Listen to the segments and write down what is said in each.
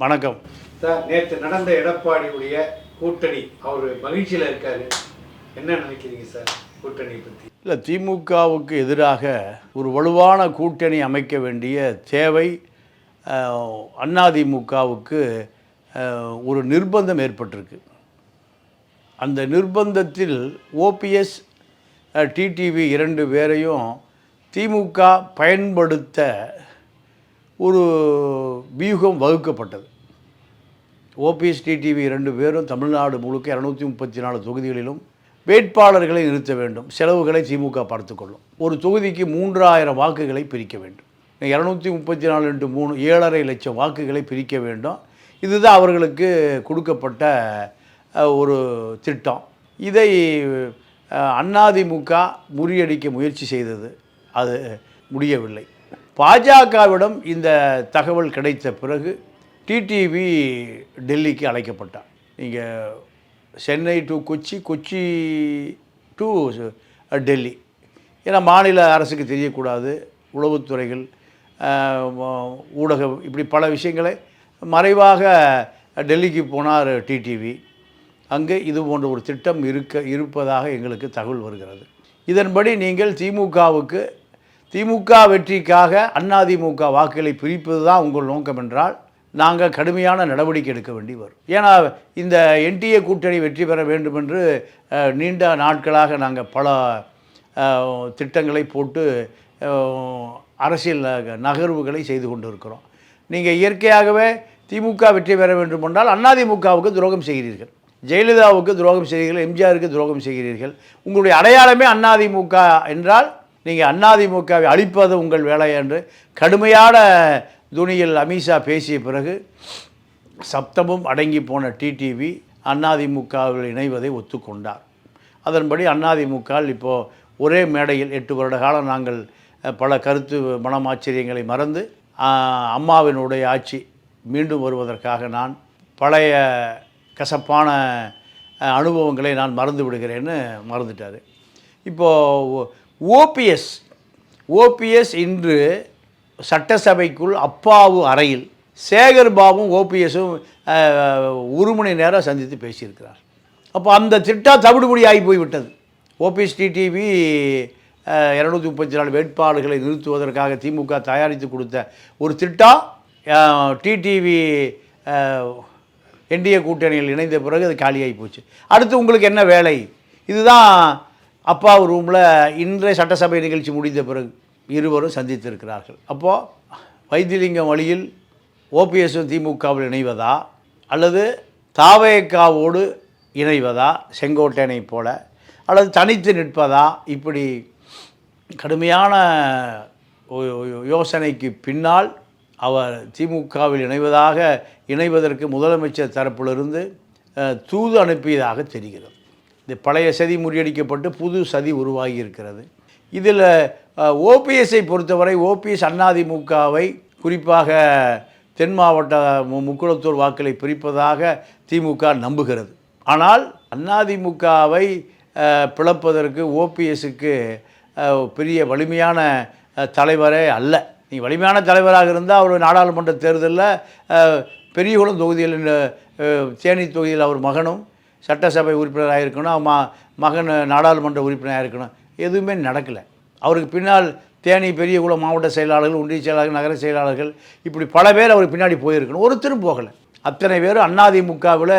வணக்கம். சார் நேற்று நடந்த எடப்பாடியுடைய கூட்டணி அவர் மகிழ்ச்சியில் இருக்காரு. என்ன நினைக்கிறீங்க சார் கூட்டணியை பற்றி இல்லை திமுகவுக்கு எதிராக ஒரு வலுவான கூட்டணி அமைக்க வேண்டிய தேவை அதிமுகவுக்கு ஒரு நிர்பந்தம் ஏற்பட்டிருக்கு. அந்த நிர்பந்தத்தில் ஓபிஎஸ் டிடிவி இரண்டு பேரையும் திமுக பயன்படுத்த ஒரு வியூகம் வகுக்கப்பட்டது. ஓபிஎஸ் டிடிவி ரெண்டு பேரும் தமிழ்நாடு முழுக்க இரநூத்தி முப்பத்தி நாலு தொகுதிகளிலும் வேட்பாளர்களை நிறுத்த வேண்டும். செலவுகளை திமுக பார்த்துக்கொள்ளும் ஒரு தொகுதிக்கு மூன்றாயிரம் வாக்குகளை பிரிக்க வேண்டும். இரநூத்தி முப்பத்தி நாலு இன்ட்டு மூணு ஏழரை லட்சம் வாக்குகளை பிரிக்க வேண்டும். இதுதான் அவர்களுக்கு கொடுக்கப்பட்ட ஒரு திட்டம். இதை அஹ், அதிமுக முறியடிக்க முயற்சி செய்தது. அது முடியவில்லை. பாஜகவிடம் இந்த தகவல் கிடைத்த பிறகு டிடிவி டெல்லிக்கு அழைக்கப்பட்டார். நீங்கள் சென்னை டு கொச்சி கொச்சி டு டெல்லி. ஏன்னா மாநில அரசுக்கு தெரியக்கூடாது உளவுத்துறைகள் ஊடகம் இப்படி பல விஷயங்களை மறைவாக டெல்லிக்கு போனார் டிடிவி. அங்கே இது போன்ற ஒரு திட்டம் இருக்க இருப்பதாக எங்களுக்கு தகவல் வருகிறது. இதன்படி நீங்கள் திமுகவுக்கு திமுக வெற்றிக்காக அதிமுக வாக்குகளை பிரிப்பது தான் உங்கள் நோக்கம் என்றால் நாங்கள் கடுமையான நடவடிக்கை எடுக்க வேண்டி வரும். ஏன்னா இந்த என்டிஏ கூட்டணி வெற்றி பெற வேண்டும் என்று நீண்ட நாட்களாக நாங்கள் பல திட்டங்களை போட்டு அரசியல் நக- நகர்வுகளை செய்து கொண்டு இருக்கிறோம் நீங்கள் இயற்கையாகவே திமுக வெற்றி பெற வேண்டும் என்றால் அதிமுகவுக்கு துரோகம் செய்கிறீர்கள். ஜெயலலிதாவுக்கு துரோகம் செய்கிறீர்கள் எம்ஜிஆருக்கு துரோகம் செய்கிறீர்கள். உங்களுடைய அடையாளமே அதிமுக என்றால் நீங்கள் அதிமுகவை அழிப்பது உங்கள் வேலை என்று கடுமையான துணியில் அமித்ஷா பேசிய பிறகு சப்தமும் அடங்கி போன டிடிவி அதிமுகவில் இணைவதை ஒத்துக்கொண்டார். அதன்படி அதிமுக இப்போது ஒரே மேடையில் எட்டு வருட காலம் நாங்கள் பல கருத்து மனமாச்சரியங்களை மறந்து அம்மாவினுடைய ஆட்சி மீண்டும் வருவதற்காக நான் பழைய கசப்பான அனுபவங்களை நான் மறந்து விடுகிறேன்னு மறந்துட்டார். இப்போது ஓபிஎஸ் ஓபிஎஸ் இன்று சட்டசபைக்குள் அப்பாவு அறையில் சேகர் பாபும் ஓபிஎஸும் ஒரு மணி நேரம் சந்தித்து பேசியிருக்கிறார். அப்போ அந்த திட்டம் தவிடுபடி ஆகி போய்விட்டது. ஓபிஎஸ் டிடிவி இரநூத்தி முப்பத்தி நாலு வேட்பாளர்களை நிறுத்துவதற்காக திமுக தயாரித்து கொடுத்த ஒரு திட்டம் டிடிவி என்டிஏ கூட்டணியில் இணைந்த பிறகு அது காலியாகி போச்சு. அடுத்து உங்களுக்கு என்ன வேலை? இதுதான் அப்பா ரூமில் இன்றைய சட்டசபை நிகழ்ச்சி முடிந்த பிறகு இருவரும் சந்தித்திருக்கிறார்கள். அப்போது வைத்தியலிங்கம் வழியில் ஓபிஎஸும் திமுகவில் இணைவதா? அல்லது தாவேக்காவோடு இணைவதா? செங்கோட்டையனை போல? அல்லது தனித்து நிற்பதா? இப்படி கடுமையான யோசனைக்கு பின்னால் அவர் திமுகவில் இணைவதாக இணைவதற்கு முதலமைச்சர் தரப்பிலிருந்து தூது அனுப்பியதாக தெரிகிறது. இந்த பழைய சதி முறியடிக்கப்பட்டு புது சதி உருவாகி இருக்கிறது இதில் ஓபிஎஸ்ஸை பொறுத்தவரை ஓபிஎஸ் அண்ணாதிமுகவை குறிப்பாக தென் மாவட்ட மு- முக்குளத்தூர் வாக்களை பிரிப்பதாக திமுக நம்புகிறது. ஆனால் அதிமுகவை பிளப்பதற்கு ஓபிஎஸ்க்கு பெரிய வலிமையான தலைவரே அல்ல. நீ வலிமையான தலைவராக இருந்தால் அவர் நாடாளுமன்ற தேர்தலில் பெரியகுளம் தொகுதியில் தேனி தொகுதியில் அவர் மகனும் சட்டசபை உறுப்பினராக இருக்கணும் மா மகன் நாடாளுமன்ற உறுப்பினராக இருக்கணும். எதுவுமே நடக்கலை. அவருக்கு பின்னால் தேனி பெரியகுளம் மாவட்ட செயலாளர்கள் ஒன்றிய செயலாளர்கள் நகர செயலாளர்கள் இப்படி பல பேர் அவருக்கு பின்னாடி போயிருக்கணும். ஒருத்தரும் போகலை. அத்தனை பேரும் அதிமுகவில்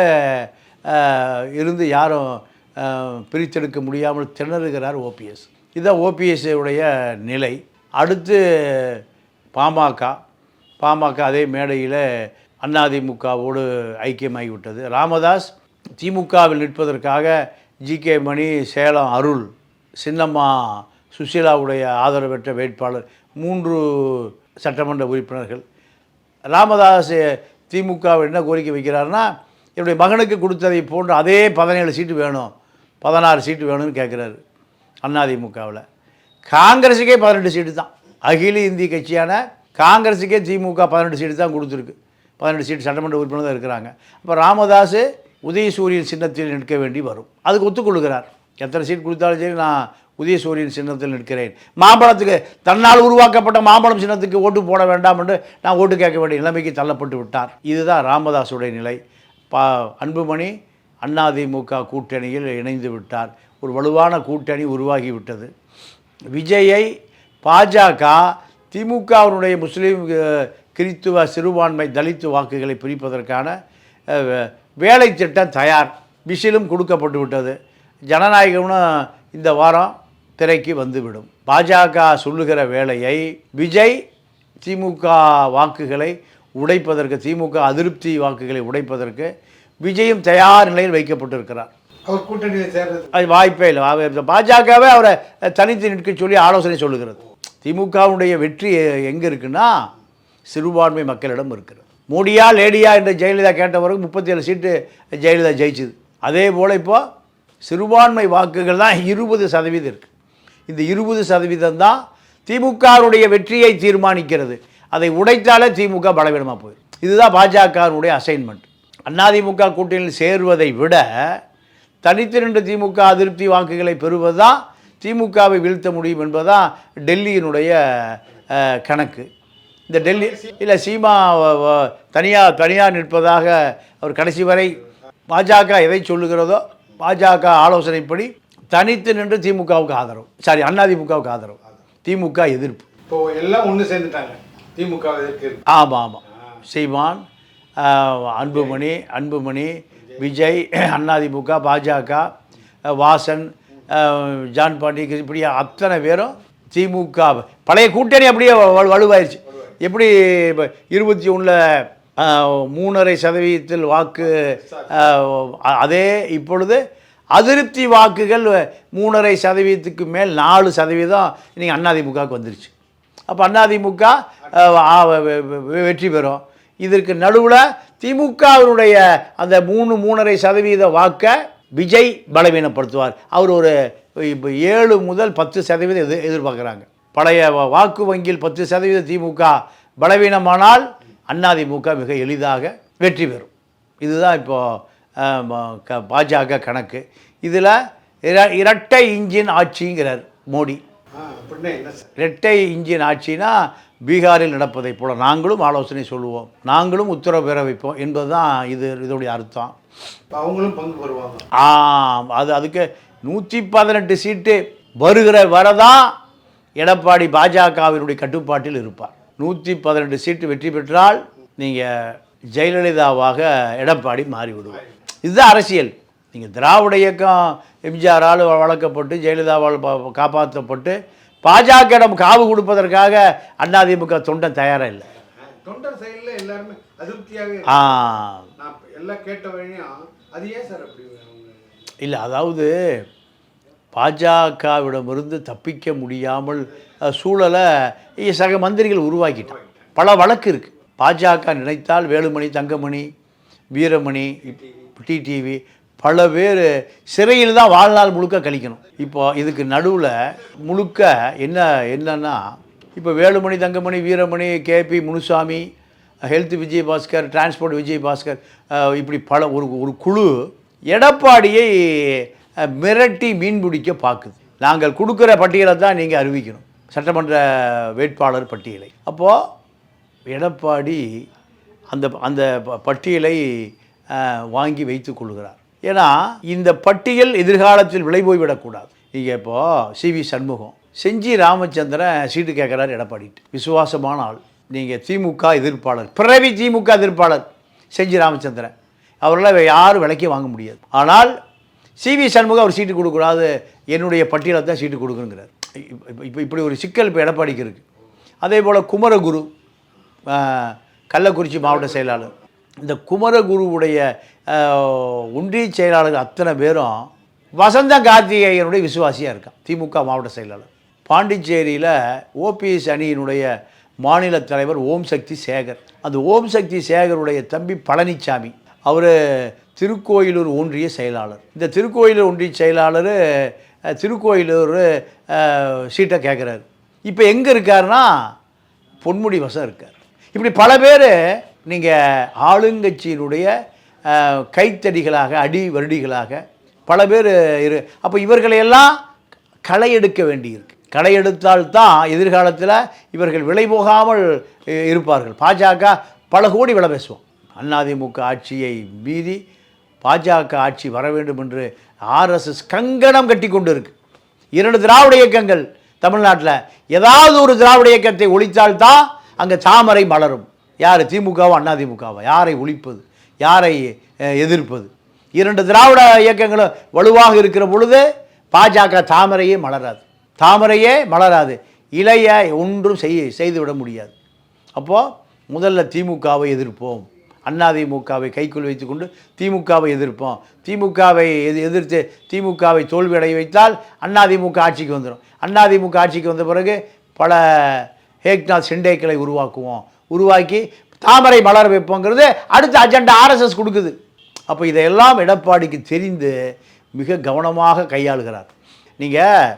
இருந்து யாரும் பிரித்தெடுக்க முடியாமல் திணறுகிறார் ஓபிஎஸ் இதுதான் ஓபிஎஸ்ஸுடைய நிலை. அடுத்து பாமக. பாமக அதே மேடையில் அதிமுகவோடு ஐக்கியமாகிவிட்டது. ராமதாஸ் திமுகவில் நிற்பதற்காக ஜி கே மணி சேலம் அருள் சின்னம்மா சுசீலாவுடைய ஆதரவற்ற வேட்பாளர் மூன்று சட்டமன்ற உறுப்பினர்கள். ராமதாஸ் திமுக என்ன கோரிக்கை வைக்கிறாருன்னா என்னுடைய மகனுக்கு கொடுத்ததை போன்ற அதே பதினேழு சீட்டு வேணும் பதினாறு சீட்டு வேணும்னு கேட்குறாரு அதிமுகவில் காங்கிரஸுக்கே பதினெட்டு சீட்டு தான். அகில இந்திய கட்சியான காங்கிரஸுக்கே திமுக பதினெட்டு சீட்டு தான் கொடுத்துருக்கு. பதினெட்டு சீட்டு சட்டமன்ற உறுப்பினர் தான் இருக்கிறாங்க. அப்போ ராமதாஸ் உதயசூரியன் சின்னத்தில் நிற்க வேண்டி வரும். அதுக்கு ஒத்துக்கொள்கிறார். எத்தனை சீட் கொடுத்தாலும் சரி நான் உதயசூரியன் சின்னத்தில் நிற்கிறேன். மாம்பழத்துக்கு தன்னால் உருவாக்கப்பட்ட மாம்பழம் சின்னத்துக்கு ஓட்டு போட வேண்டாம் என்று நான் ஓட்டு கேட்க வேண்டிய நிலைமைக்கு தள்ளப்பட்டு விட்டார். இதுதான் ராமதாஸுடைய நிலை. பா அன்புமணி அதிமுக கூட்டணியில் இணைந்து விட்டார். ஒரு வலுவான கூட்டணி உருவாகிவிட்டது விஜயை பாஜக திமுகவினுடைய முஸ்லீம் கிறித்துவ சிறுபான்மை தலித்து வாக்குகளை பிரிப்பதற்கான வேலை திட்டம் தயார். விசிலும் கொடுக்கப்பட்டு விட்டது. ஜனநாயகம்னு இந்த வாரம் திரைக்கு வந்துவிடும். பாஜக சொல்லுகிற வேலையை விஜய் திமுக வாக்குகளை உடைப்பதற்கு திமுக அதிருப்தி வாக்குகளை உடைப்பதற்கு விஜயும் தயார் நிலையில் வைக்கப்பட்டிருக்கிறார். அவர் கூட்டணியில் சேர்றது. அது வாய்ப்பே இல்லை. பாஜகவே அவரை தனித்து நிற்க சொல்லி ஆலோசனை சொல்லுகிறது. திமுகவுடைய வெற்றி எங்கே இருக்குன்னா சிறுபான்மை மக்களிடம் இருக்கிறது. மோடியா லேடியா என்று ஜெயலலிதா கேட்டவருக்கு முப்பத்தி ஏழு சீட்டு ஜெயலலிதா ஜெயிச்சுது. அதே போல் இப்போ சிறுபான்மை வாக்குகள் தான் இருபது சதவீதம் இருக்குது இந்த இருபது சதவீதம் தான் திமுகவுடைய வெற்றியை தீர்மானிக்கிறது. அதை உடைத்தாலே திமுக பலவீனமாக போயிடும். இதுதான் பாஜகவினுடைய அசைன்மெண்ட் அதிமுக கூட்டணியில் சேருவதை விட தனித்து நின்று திமுக அதிருப்தி வாக்குகளை பெறுவதுதான் திமுகவை வீழ்த்த முடியும் என்பதுதான் டெல்லியினுடைய கணக்கு. இந்த டெல்லி இல்லை சீமா தனியாக தனியாக நிற்பதாக அவர் கடைசி வரை பாஜக எதை சொல்லுகிறதோ பாஜக ஆலோசனைப்படி தனித்து நின்று திமுகவுக்கு ஆதரவு. சாரி அதிமுகவுக்கு ஆதரவு. திமுக எதிர்ப்பு. இப்போ எல்லாம் ஒன்று சேர்ந்துட்டாங்க. திமுக எதிர்க்கு ஆமாம் ஆமாம் சீமான் அன்புமணி அன்புமணி விஜய் அதிமுக பாஜக வாசன் ஜான் பாண்டி இப்படி அத்தனை பேரும் திமுக பழைய கூட்டணி அப்படியே வலு- வலுவாயிருச்சு. எப்படி இப்போ இருபத்தி ஒன்றில் மூணரை சதவீதத்தில் வாக்கு அதே இப்பொழுது அதிருப்தி வாக்குகள் மூணரை சதவீதத்துக்கு மேல் நாலு சதவீதம் இன்றைக்கி அண்ணாதிமுகவுக்கு வந்துருச்சு. அப்போ அதிமுக வெற்றி பெறும். இதற்கு நடுவில் திமுகவினுடைய அந்த மூணு மூணரை சதவீத வாக்கை விஜய் பலவீனப்படுத்துவார். அவர் ஒரு இப்போ ஏழு முதல் பத்து சதவீதம் எதிர் எதிர்பார்க்குறாங்க. பழைய வாக்கு வங்கியில் பத்து சதவீத திமுக பலவீனமானால் அதிமுக மிக எளிதாக வெற்றி பெறும். இதுதான் இப்போது பாஜக கணக்கு. இதில் இரட்டை இன்ஜின் ஆட்சிங்கிறார் மோடி. ஆ இரட்டை இன்ஜின் ஆட்சினா பீகாரில் நடப்பதைப் போல நாங்களும் ஆலோசனை சொல்லுவோம். நாங்களும் உத்தரவு பெற வைப்போம் என்பதுதான் இது இதோடைய அர்த்தம். அவங்களும் பங்கு பெறுவாங்க. ஆம் அது அதுக்கு நூற்றி பதினெட்டு சீட்டு வருகிற வரதான் எடப்பாடி பாஜகவினுடைய கட்டுப்பாட்டில் இருப்பார். நூற்றி பதினெட்டு சீட்டு வெற்றி பெற்றால் நீங்கள் ஜெயலலிதாவாக எடப்பாடி மாறிவிடுவார். இதுதான் அரசியல். நீங்கள் திராவிட இயக்கம் எம்ஜிஆரால் வளர்க்கப்பட்டு ஜெயலலிதாவால் காப்பாற்றப்பட்டு பாஜகவிடம் காவு கொடுப்பதற்காக அதிமுக தொண்டன் தயாராக இல்லை. தொண்டர் சைடில் எல்லாருமே அதிருப்தியாகவே ஆ. இருக்கு. நான் எல்லாம் கேட்ட வழியும் அது ஏன் சார் அப்படி? அவங்க இல்லை அதாவது பாஜகவிடமிருந்து தப்பிக்க முடியாமல் சூழலை சக மந்திரிகள் உருவாக்கிட்டான் பல வழக்கு இருக்குது பாஜக நினைத்தால் வேலுமணி தங்கமணி வீரமணி டிடிவி பல பேர் சிறையில் தான் வாழ்நாள் முழுக்க கழிக்கணும். இப்போ இதுக்கு நடுவில் முழுக்க என்ன என்னன்னா இப்போ Velumani Thangamani Veeramani KP Munusamy health Vijayabaskar transport Vijay Baskar இப்படி பல ஒரு ஒரு குழு எடப்பாடியை மிரட்டி மீன் பிடிக்க பார்க்குது. நாங்கள் கொடுக்குற பட்டியலை தான் நீங்கள் அறிவிக்கணும். சட்டமன்ற வேட்பாளர் பட்டியலை. அப்போது எடப்பாடி அந்த அந்த ப- பட்டியலை வாங்கி வைத்து கொள்கிறார். ஏன்னா இந்த பட்டியல் எதிர்காலத்தில் விலை போய்விடக்கூடாது நீங்கள் இப்போது C V Shanmugam Gingee Ramachandran seat கேட்குறாரு எடப்பாடிட்டு விசுவாசமான ஆள். நீங்கள் திமுக எதிர்ப்பாளர். பிறவி திமுக எதிர்ப்பாளர் செஞ்சி ராமச்சந்திரன். அவரெல்லாம் யாரும் விலைக்கு வாங்க முடியாது. ஆனால் சிவி சண்முகம் அவர் சீட்டு கொடுக்கூடாது என்னுடைய பட்டியலை தான் சீட்டு கொடுக்குங்கிறார் இப்போ இப்போ இப்படி ஒரு சிக்கல் இப்போ எடப்பாடிக்கு இருக்குது அதே போல் குமரகுரு கள்ளக்குறிச்சி மாவட்ட செயலாளர். இந்த குமரகுருவுடைய ஒன்றிய செயலாளர் அத்தனை பேரும் வசந்த கார்த்திகேயனுடைய விசுவாசியாக இருக்கான். திமுக மாவட்ட செயலாளர். பாண்டிச்சேரியில் ஓபிஎஸ் அணியினுடைய மாநில தலைவர் ஓம் சக்தி சேகர். அந்த ஓம் சக்தி சேகருடைய தம்பி பழனிசாமி அவர் திருக்கோயிலூர் ஒன்றிய செயலாளர். இந்த திருக்கோயிலூர் ஒன்றிய செயலாளர் திருக்கோயிலூர் சீட்டை கேட்குறாரு இப்போ எங்கே இருக்காருன்னா பொன்முடி வசம் இருக்கார். இப்படி பல பேர் நீங்கள் ஆளுங்கட்சியினுடைய கைத்தடிகளாக அடி வருடிகளாக பல பேர் இரு அப்போ இவர்களையெல்லாம் களை எடுக்க வேண்டியிருக்கு. களை எடுத்தால்தான் எதிர்காலத்தில் இவர்கள் விலை போகாமல் இருப்பார்கள். பாஜக பல கோடி விலை பேசுவோம். அதிமுக ஆட்சியை மீறி பாஜக ஆட்சி வர வேண்டும் என்று ஆர்எஸ்எஸ் கங்கணம் கட்டி கொண்டு இருக்கு இரண்டு திராவிட இயக்கங்கள் தமிழ்நாட்டில். ஏதாவது ஒரு திராவிட இயக்கத்தை ஒழித்தால்தான் அங்கே தாமரை மலரும். யார்? திமுகவோ அதிமுகவோ யாரை ஒழிப்பது? யாரை எதிர்ப்பது? இரண்டு திராவிட இயக்கங்களும் வலுவாக இருக்கிற பொழுது பாஜக தாமரையே மலராது. தாமரையே மலராது. இளைய ஒன்றும் செய்ய செய்துவிட முடியாது. அப்போது முதல்ல திமுகவை எதிர்ப்போம். அதிமுகவை கைக்குள் வைத்துக்கொண்டு திமுகவை எதிர்ப்போம். திமுகவை எது எதிர்த்து திமுகவை தோல்வி அடைய வைத்தால் அதிமுக ஆட்சிக்கு வந்துடும் அதிமுக ஆட்சிக்கு வந்த பிறகு பல ஏக்நாத் சிண்டேக்களை உருவாக்குவோம். உருவாக்கி தாமரை மலர் வைப்போங்கிறது அடுத்த அஜெண்டா ஆர்எஸ்எஸ் கொடுக்குது. அப்போ இதையெல்லாம் எடப்பாடிக்கு தெரிந்து மிக கவனமாக கையாளுகிறார். நீங்கள்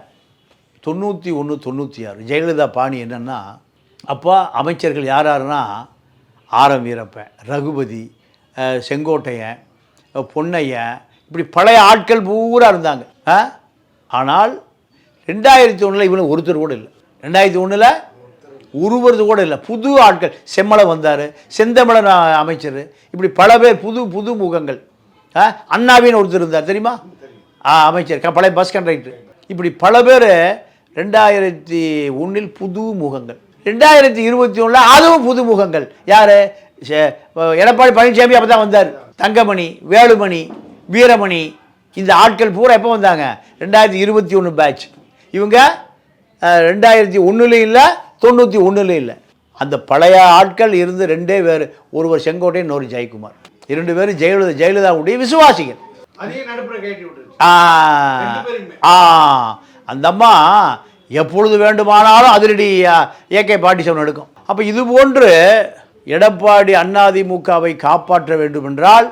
தொண்ணூற்றி ஒன்று தொண்ணூற்றி ஆறு ஜெயலலிதா பாணி என்னென்னா அப்போ அமைச்சர்கள் யார் யாருன்னா ஆரம் வீரப்பன் ரகுபதி செங்கோட்டையன் பொன்னையன் இப்படி பழைய ஆட்கள் பூரா இருந்தாங்க. ஆ? ஆனால் ரெண்டாயிரத்தி ஒன்றில் இவனு ஒருத்தர் கூட இல்லை. ரெண்டாயிரத்தி ஒன்றில் உருவது கூட இல்லை. புது ஆட்கள். செம்மலை வந்தார் செந்தமிழன் அமைச்சர். இப்படி பல பேர் புது புது முகங்கள். ஆ? அண்ணாவின்னு ஒருத்தர் இருந்தார் தெரியுமா? ஆ அமைச்சர் க- பழைய பஸ் கண்டக்டர். இப்படி பல பேர் ரெண்டாயிரத்தி ஒன்றில் புது முகங்கள். ரெண்டாயிரத்தி இருபத்தி ஒன்றில் அதுவும் புது முகங்கள் யார் எடப்பாடி பழனிசாமி அப்போ தான் வந்தார். தங்கமணி வேலுமணி வீரமணி இந்த ஆட்கள் பூரா எப்போ வந்தாங்க? ரெண்டாயிரத்தி இருபத்தி ஒன்று பேட்ச் இவங்க ரெண்டாயிரத்தி ஒன்றுலையும் இல்லை தொண்ணூற்றி ஒன்றுலையும் இல்லை. அந்த பழைய ஆட்கள் இருந்து ரெண்டே பேர் ஒருவர் செங்கோட்டை இன்னொரு ஜெயக்குமார். இரண்டு பேரும் ஜெயலலிதா ஜெயலலிதாவுடைய விசுவாசிகள். நடுப்புற கேட்டி விட்டுருச்சு. ஆ. ஆ அந்த அம்மா எப்பொழுது வேண்டுமானாலும் அதிரடி ஏகே பாட்டிசவன் எடுக்கும். அப்போ இது போன்று எடப்பாடி அதிமுகவை காப்பாற்ற வேண்டும் என்றால்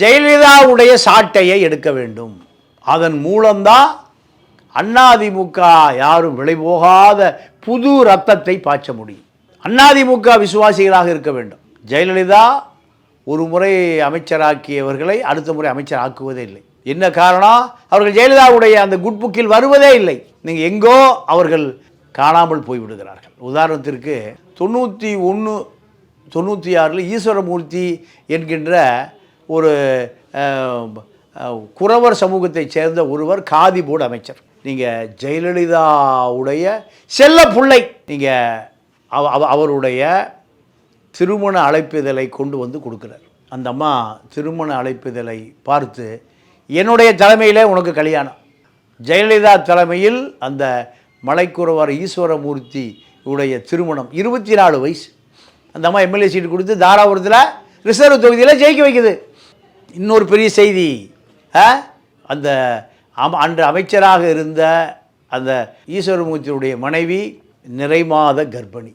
ஜெயலலிதாவுடைய சாட்டையை எடுக்க வேண்டும். அதன் மூலம்தான் அதிமுக யாரும் விளைபோகாத புது ரத்தத்தை பாய்ச்ச முடியும். அதிமுக விசுவாசிகளாக இருக்க வேண்டும். ஜெயலலிதா ஒரு முறை அமைச்சராக்கியவர்களை அடுத்த முறை அமைச்சர் ஆக்குவதே இல்லை. என்ன காரணம்? அவர்கள் ஜெயலலிதாவுடைய அந்த குட் புக்கில் வருவதே இல்லை. நீங்கள் எங்கோ அவர்கள் காணாமல் போய்விடுகிறார்கள். உதாரணத்திற்கு தொண்ணூற்றி ஒன்று தொண்ணூற்றி ஆறில் ஈஸ்வரமூர்த்தி என்கின்ற ஒரு குறவர் சமூகத்தைச் சேர்ந்த ஒருவர் காதி போர்டு அமைச்சர். நீங்கள் ஜெயலலிதாவுடைய செல்ல பிள்ளை. நீங்கள் அவருடைய திருமண அழைப்பிதழை கொண்டு வந்து கொடுக்குறார். அந்த அம்மா திருமண அழைப்பிதழை பார்த்து என்னுடைய தலைமையில் உனக்கு கல்யாணம். ஜெயலலிதா தலைமையில் அந்த மலைக்குறவர் ஈஸ்வரமூர்த்தி உடைய திருமணம் இருபத்தி நாலு வயசு. அந்த அம்மா எம்எல்ஏ சீட்டு கொடுத்து தாராபுரத்தில் ரிசர்வ் தொகுதியில் ஜெயிக்க வைக்குது. இன்னொரு பெரிய செய்தி ஆ? அந்த அன்று அமைச்சராக இருந்த அந்த ஈஸ்வரமூர்த்தியுடைய மனைவி நிறைமாத கர்ப்பிணி.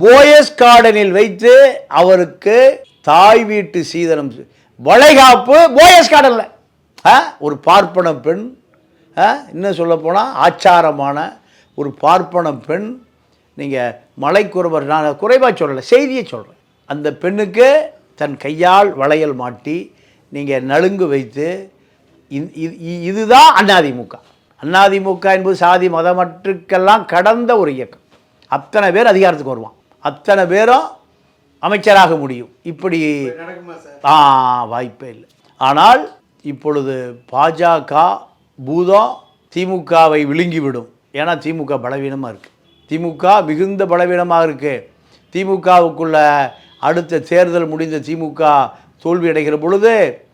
போயஸ் கார்டனில் வைத்து அவருக்கு தாய் வீட்டு சீதனம் வளைகாப்பு போயஸ் கார்டனில். ஒரு பார்ப்பன பெண்? இன்னும் சொல்லப்போனால் ஆச்சாரமான ஒரு பார்ப்பன பெண் நீங்கள் மலைக்குறவர் நான் குறைவாக சொல்லலை செய்தியை சொல்கிறேன் அந்த பெண்ணுக்கு தன் கையால் வளையல் மாட்டி நீங்கள் நலுங்கு வைத்து இதுதான் அதிமுக அதிமுக என்பது சாதி மதமற்றுக்கெல்லாம் கடந்த ஒரு இயக்கம். அத்தனை பேர் அதிகாரத்துக்கு வருவான். அத்தனை பேரும் அமைச்சராக முடியும். இப்படி ஆ வாய்ப்பே இல்லை. ஆனால் இப்பொழுது பாஜக பூதம் திமுகவை விழுங்கிவிடும். ஏன்னா திமுக பலவீனமாக இருக்குது திமுக மிகுந்த பலவீனமாக இருக்குது திமுகவுக்குள்ள அடுத்த தேர்தல் முடிந்த திமுக தோல்வி அடைகிற பொழுது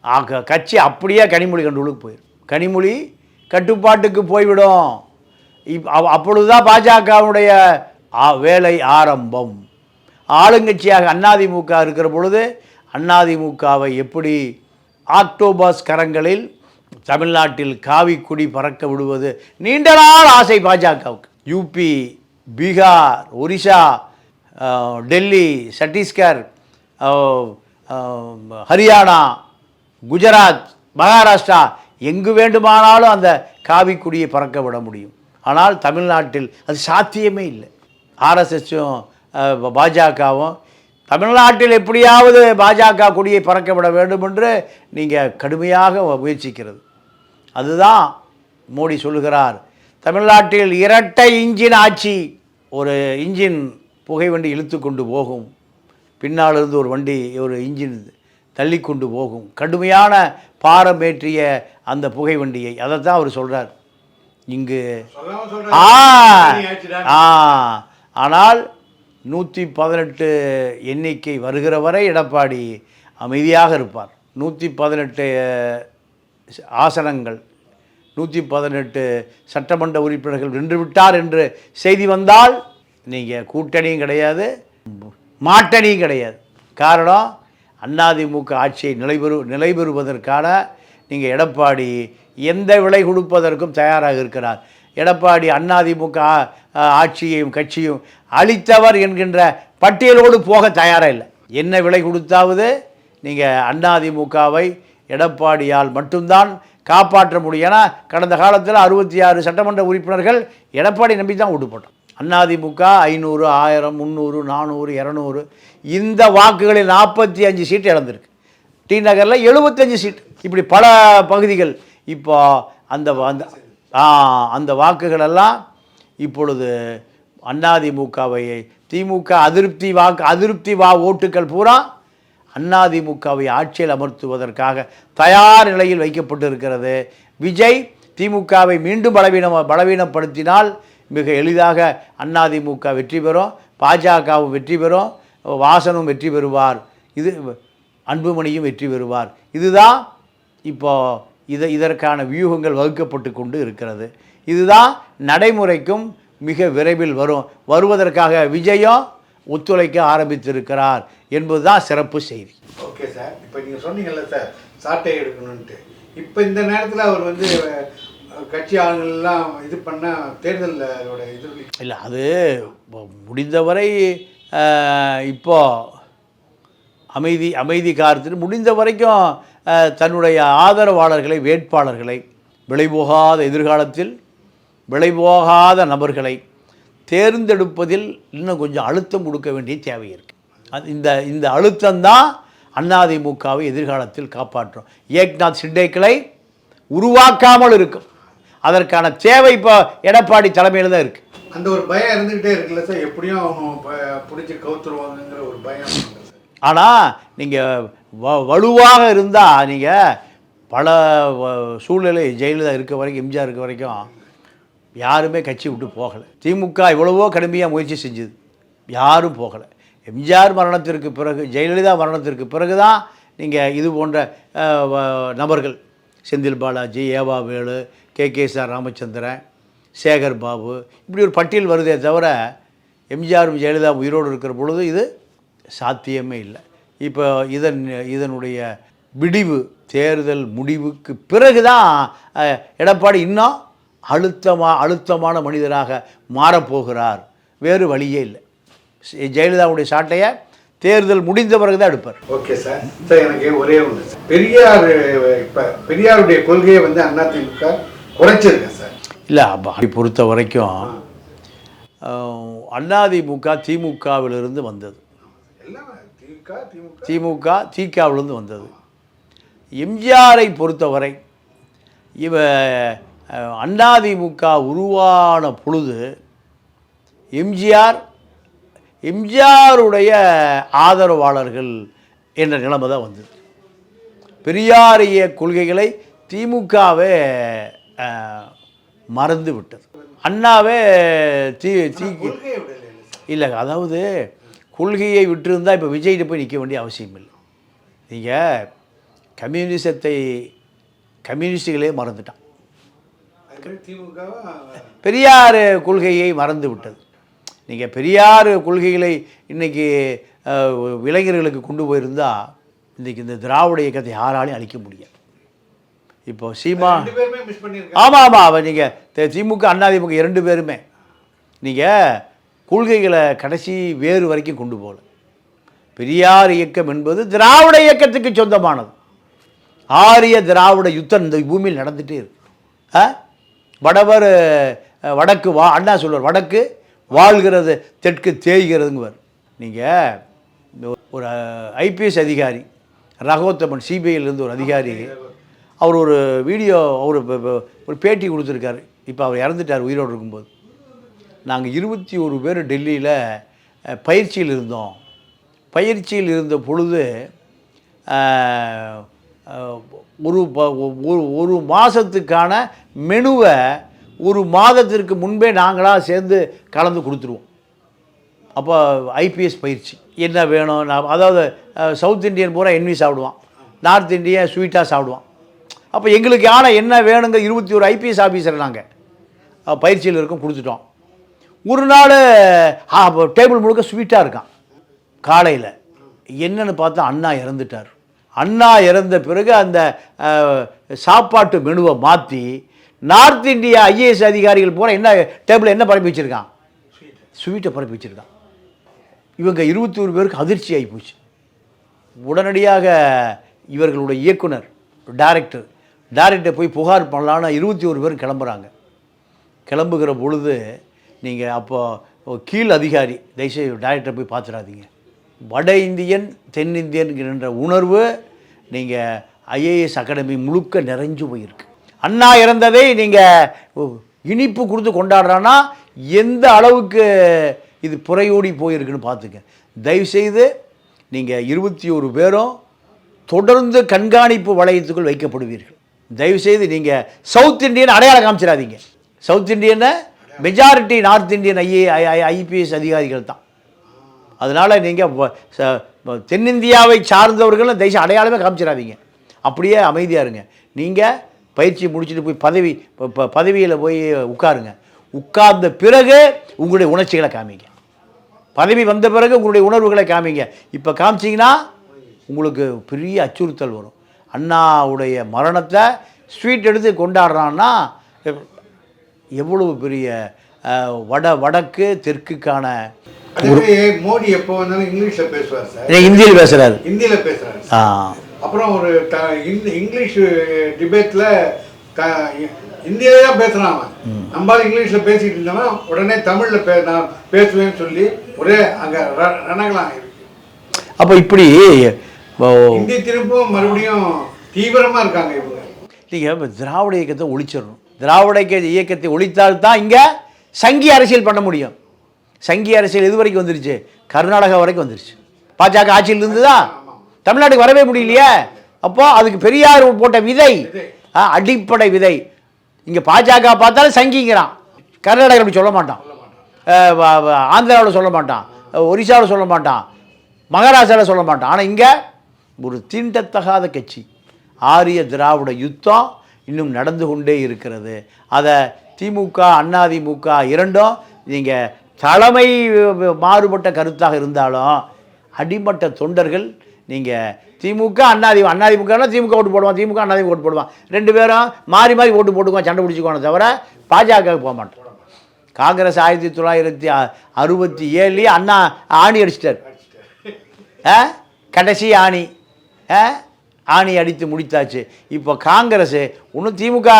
ஆக- கட்சி அப்படியே கனிமொழி கண்டுகளுக்கு போயிடும் கனிமொழி கட்டுப்பாட்டுக்கு போய்விடும். இப் அவ- அப்பொழுதுதான் பாஜகவுடைய வேலை ஆரம்பம். ஆளுங்கட்சியாக அதிமுக இருக்கிற பொழுது அதிமுகவை எப்படி ஆக்டோபஸ் கரங்களில் தமிழ்நாட்டில் காவி கொடி பறக்க விடுவது நீண்ட நாள் ஆசை பாஜகவுக்கு. யூபி பீகார் ஒரிசா டெல்லி சத்தீஸ்கர் ஹரியானா குஜராத் மகாராஷ்டிரா எங்கு வேண்டுமானாலும் அந்த காவி கொடியை பறக்க விட முடியும். ஆனால் தமிழ்நாட்டில் அது சாத்தியமே இல்லை. ஆர்எஸ்எஸும் பாஜகவும் தமிழ்நாட்டில் எப்படியாவது பாஜக கொடியை பறக்க விட வேண்டும் என்று நீங்கள் கடுமையாக முயற்சிக்கிறது. அதுதான் மோடி சொல்லுகிறார். தமிழ்நாட்டில் இரட்டை இன்ஜின் ஆட்சி ஒரு இன்ஜின் புகை வண்டி இழுத்து கொண்டு போகும். பின்னால் இருந்து ஒரு வண்டி ஒரு இன்ஜின் தள்ளி கொண்டு போகும். கடுமையான பாரம் ஏற்றிய அந்த புகை வண்டியை அதைத்தான் அவர் சொல்கிறார் இங்கு ஆ ஆனால் நூற்றி பதினெட்டு எண்ணிக்கை வருகிற வரை எடப்பாடி அமைதியாக இருப்பார். நூற்றி பதினெட்டு ஆசனங்கள் நூற்றி பதினெட்டு சட்டமன்ற உறுப்பினர்கள் வென்று விட்டார் என்று செய்தி வந்தால் நீங்கள் கூட்டணியும் கிடையாது மாட்டணியும் கிடையாது. காரணம் அதிமுக ஆட்சியை நிலைபெறு நிலைபெறுவதற்கான நீங்கள் எடப்பாடி எந்த விலை கொடுப்பதற்கும் தயாராக இருக்கிறார். எடப்பாடி அதிமுக ஆட்சியையும் கட்சியும் அளித்தவர் என்கின்ற பட்டியலோடு போக தயாராக இல்லை. என்ன விலை கொடுத்தாவது? நீங்கள் அதிமுகவை எடப்பாடியால் மட்டும்தான் காப்பாற்ற முடியும். ஏன்னா கடந்த காலத்தில் அறுபத்தி ஆறு சட்டமன்ற உறுப்பினர்கள் எடப்பாடி நம்பி தான் ஓட்டு போட்டோம் அதிமுக ஐநூறு ஆயிரம் முந்நூறு நானூறு இரநூறு. இந்த வாக்குகளில் நாற்பத்தி அஞ்சு சீட்டு இழந்திருக்கு. டி நகரில் எழுபத்தஞ்சு சீட் இப்படி பல பகுதிகள் இப்போ அந்த அந்த அந்த வாக்குகளெல்லாம் இப்பொழுது அதிமுகவை திமுக அதிருப்தி வாக்கு அதிருப்தி வா ஓட்டுக்கள் பூரா அதிமுகவை ஆட்சியில் அமர்த்துவதற்காக தயார் நிலையில் வைக்கப்பட்டிருக்கிறது. விஜய் திமுகவை மீண்டும் பலவீனம் பலவீனப்படுத்தினால் மிக எளிதாக அதிமுக வெற்றி பெறும் பாஜகவும் வெற்றி பெறும் வாசனும் வெற்றி பெறுவார். இது அன்புமணியும் வெற்றி பெறுவார். இதுதான் இப்போ இதை இதற்கான வியூகங்கள் வகுக்கப்பட்டு கொண்டு இருக்கிறது. இதுதான் நடைமுறைக்கும் மிக விரைவில் வரும். வருவதற்காக விஜயம் ஒத்துழைக்க ஆரம்பித்திருக்கிறார் என்பதுதான் சிறப்பு செய்தி. ஓகே சார் இப்போ நீங்கள் சொன்னீங்கல்ல சார் சாட்டை எடுக்கணுன்ட்டு இப்போ இந்த நேரத்தில் அவர் வந்து கட்சி ஆளுங்கள்லாம் இது பண்ண தேர்தலில் அதோட இது இல்லை அது முடிந்தவரை அஹ், இப்போ அமைதி அமைதி காரத்தில் முடிந்த வரைக்கும் தன்னுடைய ஆதரவாளர்களை வேட்பாளர்களை விளைபோகாத எதிர்காலத்தில் விளைபோகாத நபர்களை தேர்ந்தெடுப்பதில் இன்னும் கொஞ்சம் அழுத்தம் கொடுக்க வேண்டிய தேவை இருக்குது அது இந்த இந்த அழுத்தம்தான் அதிமுகவை எதிர்காலத்தில் காப்பாற்றும். ஏக்நாத் சிண்டேக்களை உருவாக்காமல் இருக்கும். அதற்கான தேவை இப்போ எடப்பாடி தலைமையில் தான் இருக்குது அந்த ஒரு பயம் இருந்துக்கிட்டே இருக்குல்ல சார்? எப்படியும் அவங்க பிடிச்சி கவுத்துருவாங்கங்கிற ஒரு பயம் ஆனால் நீங்கள் வ வலுவாக இருந்தால் நீங்கள் பல சூழ்நிலை ஜெயலலிதா இருக்க வரைக்கும் எம்ஜிஆர் இருக்க வரைக்கும் யாருமே கட்சி விட்டு போகலை. திமுக எவ்வளவோ கடுமையாக முயற்சி செஞ்சுது. யாரும் போகலை. எம்ஜிஆர் மரணத்திற்கு பிறகு ஜெயலலிதா மரணத்திற்கு பிறகு தான் நீங்கள் இது போன்ற வ- நபர்கள் Senthil Balaji E V Velu K. K. Sir Ramachandran Sekar Babu இப்படி ஒரு பட்டியல் வருதே தவிர எம்ஜிஆரும் ஜெயலலிதா உயிரோடு இருக்கிற பொழுது இது சாத்தியமே இல்லை. இப்போ இதன் இதனுடைய விடிவு தேர்தல் முடிவுக்கு பிறகு தான் எடப்பாடி இன்னும் அழுத்தமாக அழுத்தமான மனிதராக மாறப்போகிறார். வேறு வழியே இல்லை. ஜெயலலிதாவுடைய சாட்டையை தேர்தல் முடிந்த பிறகு தான் எடுப்பார். Okay sir. சார் எனக்கு ஒரே ஒன்று பெரியார் இப்போ பெரியாருடைய கொள்கையை வந்து அதிமுக குறைச்சிருக்கேன் சார்? இல்லை அப்படி பொறுத்த வரைக்கும் அதிமுக திமுகவிலிருந்து வந்தது. திமுக திகாவிலிருந்து வந்தது. எம்ஜிஆரை பொறுத்தவரை இவ அஹ், அதிமுக உருவான பொழுது எம்ஜிஆர் எம்ஜிஆருடைய ஆதரவாளர்கள் என்ற நிலைமை தான் வந்தது. பெரியாரிய கொள்கைகளை திமுகவே மறந்து விட்டது. அண்ணாவே தி தி இல்லை அதாவது கொள்கையை விட்டிருந்தால் இப்போ விஜய்கிட்ட போய் நிற்க வேண்டிய அவசியம் இல்லை. நீங்கள் கம்யூனிசத்தை கம்யூனிஸ்டுகளே மறந்துட்டான் திமுக பெரியார் கொள்கையை மறந்து விட்டது. நீங்கள் பெரியார் கொள்கைகளை இன்றைக்கி இளைஞர்களுக்கு கொண்டு போயிருந்தா இன்றைக்கி இந்த திராவிட இயக்கத்தை யாராலையும் அழிக்க முடியாது. இப்போ சீமா ஆமாம் ஆமாம் அவன் நீங்கள் திமுக அதிமுக இரண்டு பேருமே. நீங்கள் கொள்கைகளை கடைசி வேறு வரைக்கும் கொண்டு போகல. பெரியார் இயக்கம் என்பது திராவிட இயக்கத்துக்கு சொந்தமானது. ஆரிய திராவிட யுத்தம் இந்த பூமியில் நடந்துகிட்டே இருக்கு. ஆ? வடவர் வடக்கு வா அண்ணா சொல்வார் வடக்கு வாழ்கிறது தெற்கு தேய்கிறதுங்குவார். நீங்கள் ஒரு ஐபிஎஸ் அதிகாரி ரகோத்தமன் சிபிஐலேருந்து ஒரு அதிகாரி அவர் ஒரு வீடியோ அவர் ஒரு பேட்டி கொடுத்துருக்காரு. இப்போ அவர் இறந்துட்டார் உயிரோடு இருக்கும்போது. நாங்கள் இருபத்தி ஒரு பேர் டெல்லியில் பயிற்சியில் இருந்தோம். பயிற்சியில் இருந்த பொழுது ஒரு ப- ஒரு ஒரு மாதத்துக்கான மெனுவை ஒரு மாதத்திற்கு முன்பே நாங்களாக சேர்ந்து கலந்து கொடுத்துருவோம். அப்போ ஐபிஎஸ் பயிற்சி. என்ன வேணும்? நான் அதாவது சவுத் இண்டியன் பூரா என்வி சாப்பிடுவான். நார்த் இந்தியன் ஸ்வீட்டாக சாப்பிடுவான். அப்போ எங்களுக்கு ஆனால் என்ன வேணுங்க? இருபத்தி ஒரு ஐபிஎஸ் ஆஃபீஸர் நாங்கள் பயிற்சியில் இருக்கும் கொடுத்துட்டோம். ஒரு நாள் டேபிள் முழுக்க ஸ்வீட்டாக இருக்கான். காலையில். என்னன்னு பார்த்தா அண்ணா இறந்துட்டார். அண்ணா இறந்த பிறகு அந்த சாப்பாட்டு மெனுவை மாற்றி நார்த் இந்தியா ஐஏஎஸ் அதிகாரிகள் போகிற என்ன டேபிள் என்ன பரப்பி வச்சுருக்கான்? ஸ்வீட்டை பரப்பி வச்சுருக்கான். இவங்க இருபத்தி ஒரு பேருக்கு அதிர்ச்சி ஆகி போச்சு. உடனடியாக இவர்களுடைய இயக்குனர் டைரக்டர் டைரக்டர் போய் புகார் பண்ணலான்னு இருபத்தி ஒரு பேரும் கிளம்புறாங்க. கிளம்புகிற பொழுது நீங்கள் அப்போ கீழ் அதிகாரி தயவுசெய்து டைரக்டரை போய் பார்த்துடாதீங்க. வட இந்தியன் தென்னிந்தியன்கிற உணர்வு நீங்கள் ஐஏஎஸ் அகாடமி முழுக்க நிறைஞ்சு போயிருக்கு. அண்ணா இறந்ததை நீங்கள் இனிப்பு கொடுத்து கொண்டாடுறான்னா எந்த அளவுக்கு இது புறையோடி போயிருக்குன்னு பார்த்துக்க தயவுசெய்து நீங்கள் இருபத்தி ஒரு பேரும் தொடர்ந்து கண்காணிப்பு வளையத்துக்குள் வைக்கப்படுவீர்கள். தயவுசெய்து நீங்கள் சவுத் இந்தியன் அடையாளம் காமிச்சிடாதீங்க. South இந்தியனை majority north Indian IAS IPS அதிகாரிகள் தான். அதனால் நீங்கள் தென்னிந்தியாவை சார்ந்தவர்களும் தேசிய அடையாளமே காமிச்சிடாதீங்க. அப்படியே அமைதியாக இருங்க. நீங்கள் பயிற்சி முடிச்சுட்டு போய் பதவி பதவியில் போய் உட்காருங்க. உட்கார்ந்த பிறகு உங்களுடைய உணர்ச்சிகளை காமிங்க. பதவி வந்த பிறகு உங்களுடைய உணர்வுகளை காமிங்க. இப்போ காமிச்சிங்கன்னா உங்களுக்கு பெரிய அச்சுறுத்தல் வரும். அண்ணாவுடைய மரணத்தை ஸ்வீட் எடுத்து கொண்டாடுறான்னா எவ்வளவு பெரிய வட வடக்கு தெற்குக்கான மோடி எப்போ வந்தாலும் இங்கிலீஷ்ல பேசுவார் சார். இந்தியில் பேசுகிறாரு ஹிந்தியில பேசுறாரு ஆ. அப்புறம் ஒரு த இந்த இங்கிலீஷ் டிபேட்ல த ஹிந்தியில தான் பேசுறான் அவன். நம்மளால இங்கிலீஷ்ல பேசிட்டு இருந்தோம்னா உடனே தமிழ்ல பே நான் பேசுவேன்னு சொல்லி ஒரே அங்க ர- ரணகலாம் இருக்கு அப்போ இப்படி ஓ, ஹிந்தி திரும்பவும் மறுபடியும் தீவிரமா இருக்காங்க இவங்க. நீங்கள் இப்போ திராவிட இயக்கத்தை ஒழிச்சிடணும். திராவிட இயக்க இயக்கத்தை ஒழித்தால்தான் இங்கே சங்கி அரசியல் பண்ண முடியும். சங்கி அரசியல் எது வரைக்கும் வந்துருச்சு? கர்நாடகா வரைக்கும் வந்துருச்சு. பாஜக ஆட்சியில் இருந்ததா? தமிழ்நாட்டுக்கு வரவே முடியலையே. அப்போது அதுக்கு பெரியார் போட்ட விதை ஆ, அடிப்படை விதை. இங்கே பாஜக பார்த்தாலும் சங்கிங்கிறான். கர்நாடகா அப்படி சொல்ல மாட்டான். ஆந்திராவில் சொல்ல மாட்டான். ஒரிசாவில் சொல்ல மாட்டான். மகாராஷ்டிராவில் சொல்ல மாட்டான். ஆனால் இங்கே ஒரு தீண்டத்தகாத கட்சி. ஆரிய திராவிட யுத்தம் இன்னும் நடந்து கொண்டே இருக்கிறது. அதை திமுக அதிமுக இரண்டும் நீங்கள் தலைமை மாறுபட்ட கருத்தாக இருந்தாலும் அடிமட்ட தொண்டர்கள் நீங்கள் திமுக அண்ணாதி அண்ணாதிமுகனா திமுக ஓட்டு போடுவான் திமுக அண்ணாதிமுக ஓட்டு போடுவான். ரெண்டு பேரும் மாறி மாறி ஓட்டு போட்டுக்குவான் சண்டை பிடிச்சிக்கோனே தவிர பாஜகவுக்கு போக மாட்டோம் காங்கிரஸ் ஆயிரத்தி தொள்ளாயிரத்தி அறுபத்தி ஏழுலேயே அண்ணா ஆணி அடிச்சிட்டார். ஆ? கடைசி ஆணி. ஆ? ஆணி அடித்து முடித்தாச்சு. இப்போ காங்கிரஸ் இன்னும் திமுக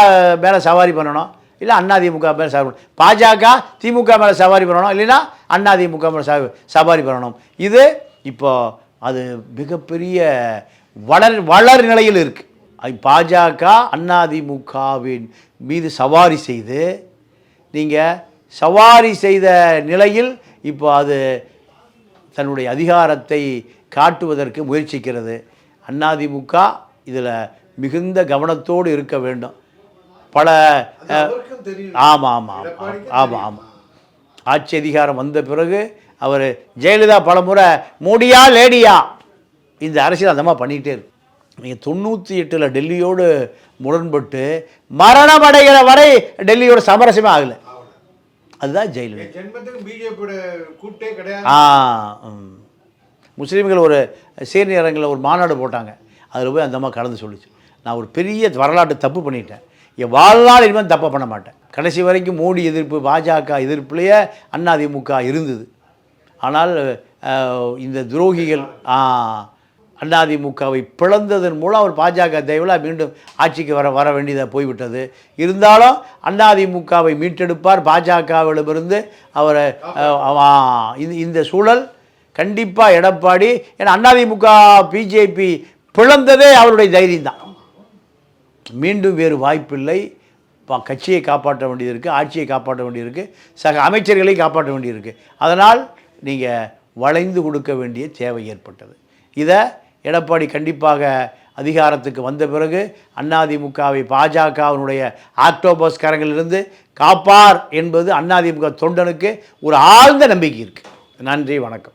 மேலே சவாரி பண்ணணும். இல்லை அண்ணா திமுக மேலே சவாரி பண்ணணும். பாஜக திமுக மேலே சவாரி பண்ணணும். இல்லைன்னா அண்ணா திமுக மேலே சவ- சவாரி பண்ணணும். இது இப்போ அது மிகப்பெரிய வளர் வளர் நிலையில் இருக்குது பாஜக அதிமுகவின் மீது சவாரி செய்து நீங்கள் சவாரி செய்த நிலையில் இப்போ அது தன்னுடைய அதிகாரத்தை காட்டுவதற்கு முயற்சிக்கிறது. அதிமுக இதில் மிகுந்த கவனத்தோடு இருக்க வேண்டும். பல ஆமாம் ஆமாம் எடப்பாடிக்கும் ஆமாம் ஆமாம் ஆட்சி அதிகாரம் வந்த பிறகு அவர் ஜெயலலிதா பலமுறை மோடியா லேடியா? இந்த அரசியல் அந்த மாதிரி பண்ணிகிட்டே இருக்கு. நீங்கள் தொண்ணூற்றி எட்டில் டெல்லியோடு முரண்பட்டு மரணம் அடைகிற வரை டெல்லியோட சமரசமே ஆகலை. அதுதான் ஜெயலலிதா. ஆ. முஸ்லீம்கள் ஒரு சீர்நேரங்களில் ஒரு மாநாடு போட்டாங்க. அதில் போய் அந்த அம்மா கலந்து சொல்லுச்சு. நான் ஒரு பெரிய வரலாற்று தப்பு பண்ணிட்டேன். வாழ்நாள் இனிமேல் தப்பை பண்ண மாட்டேன். கடைசி வரைக்கும் மோடி எதிர்ப்பு பாஜக எதிர்ப்புலேயே அதிமுக இருந்தது. ஆனால் இந்த துரோகிகள் அதிமுகவை பிளந்ததன் மூலம் அவர் பாஜக தயவில் மீண்டும் ஆட்சிக்கு வர வர வேண்டியதாக போய்விட்டது. இருந்தாலும் அதிமுகவை மீட்டெடுப்பார் பாஜகவிடமிருந்து அவரை இந்த இந்த சூழல் கண்டிப்பாக எடப்பாடி ஏன்னா அதிமுக பிஜேபி பிளந்ததே அவருடைய தைரியம் தான். மீண்டும் வேறு வாய்ப்பில்லை. கட்சியை காப்பாற்ற வேண்டியது இருக்குது ஆட்சியை காப்பாற்ற வேண்டியது இருக்குது சக அமைச்சர்களை காப்பாற்ற வேண்டியது இருக்குது அதனால் நீங்கள் வளைந்து கொடுக்க வேண்டிய தேவை ஏற்பட்டது. இதை எடப்பாடி கண்டிப்பாக அதிகாரத்துக்கு வந்த பிறகு அதிமுகவை பாஜகவினுடைய ஆக்டோபஸ் கரங்களிலிருந்து காப்பார் என்பது அதிமுக தொண்டனுக்கு ஒரு ஆழ்ந்த நம்பிக்கை இருக்குது நன்றி வணக்கம்.